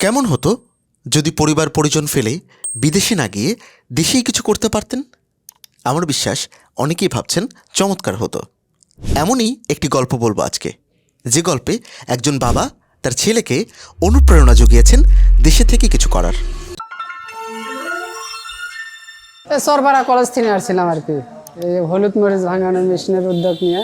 কেমন হতো যদি পরিবার পরিজন ফেলে বিদেশে না গিয়ে দেশেই কিছু করতে পারতেন? আমার বিশ্বাস অনেকেই ভাবছেন চমৎকার হতো। এমনই একটি গল্প বলব আজকে। যে গল্পে একজন বাবা তার ছেলেকে অনুপ্রেরণা জুগিয়েছেন দেশে থেকে কিছু করার। এই সরবরা কলেজ থেকে আসছিলাম আর কি। এই হলুদ মরিচ ভাঙানোর মেশিনের উদ্যোগ নিয়ে।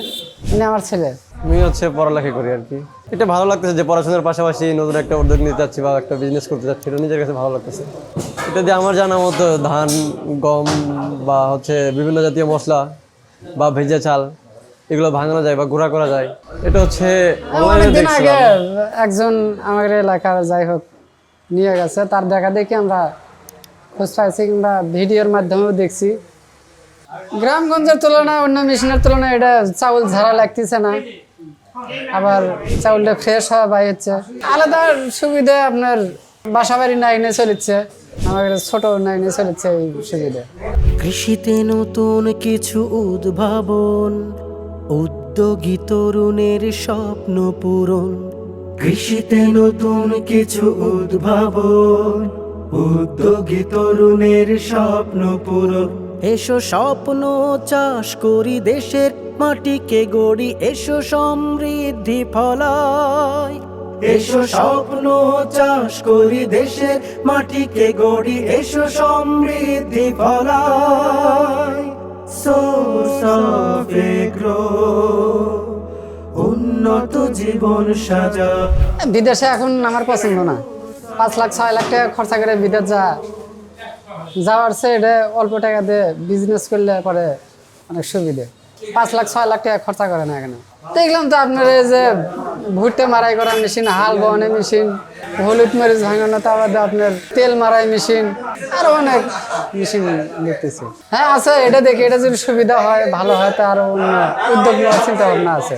আমার ছেলে। আমি হচ্ছে পড়ালেখা করি আর কি। এটা ভালো লাগতেছে যে পড়াশোনার পাশাপাশি নতুন একটা উদ্যোগ নিতে যাচ্ছি বা একটা বিজনেস করতে যাচ্ছি এটা নিজের কাছে ভালো লাগতেছে। এটা দিয়ে আমার জানা মতো ধান গম বা হচ্ছে বিভিন্ন জাতীয় মশলা বা ভেজা চাল এগুলো ভাঙানো যায় বা গুঁড়া করা যায়। এটা হচ্ছে অনলাইনে অনেকদিন আগে একজন আমাদের এলাকার যাই হোক নিয়ে গেছে তার দেখা দেখি আমরা খোঁজ পাইছি কিংবা ভিডিওর মাধ্যমেও দেখছি। গ্রামগঞ্জের তুলনায় অন্য মেশিনের তুলনায় এটা চাউল ঝাড়া লাগতেছে না। আবার চাউলটা ফ্রেশ হওয়া বাই হচ্ছে। আলাদা সুবিধা আপনার বাসা বাড়ি নাইনে চলেছে। আমাদের ছোট নাইনে চলেছে এই সুবিধা। কৃষিতে নতুন কিছু উদ্ভাবন, উদ্যোগী তরুণের স্বপ্ন পূরণ। কৃষিতে নতুন কিছু উদ্ভাবন, উদ্যোগী তরুণের স্বপ্ন পূরণ। এসো স্বপ্ন চাষ করি দেশের মাটিকে গড়ি, এসো সমৃদ্ধি ফলায়। এসো স্বপ্ন চাষ করি দেশের মাটিকে গড়ি, এসো সমৃদ্ধি এগ্রো উন্নত জীবন সাজা। বিদেশে এখন আমার পছন্দ না। পাঁচ লাখ, ছয় লাখ টাকা খরচা করে বিদেশ যা যাওয়ার চেয়ে এটা অল্প টাকা দিয়ে বিজনেস করলে পরে অনেক সুবিধে। পাঁচ লাখ, ছয় লাখ টাকা খরচা করে না এখানে। দেখলাম তো আপনার এই যে ভুট্টে মারাই করা মেশিন হাল বহনের মেশিন হলুদ মরিচ ভাঙানো, তারপর আপনার তেল মারাই মেশিন আরও অনেক মেশিন দেখতেছি। হ্যাঁ আছে, এটা দেখি এটা যদি সুবিধা হয়, ভালো হয়, তো আরও অন্য উদ্যোগ নেওয়ার চিন্তা ভাবনা আছে।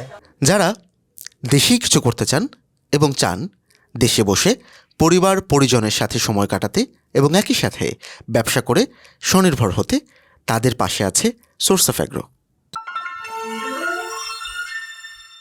যারা দেশেই কিছু করতে চান এবং চান দেশে বসে পরিবার, পরিজনের সাথে সময় কাটাতে এবং একই সাথে ব্যবসা করে স্বনির্ভর হতে তাদের পাশে আছে সোর্স অফ অ্যাগ্রো।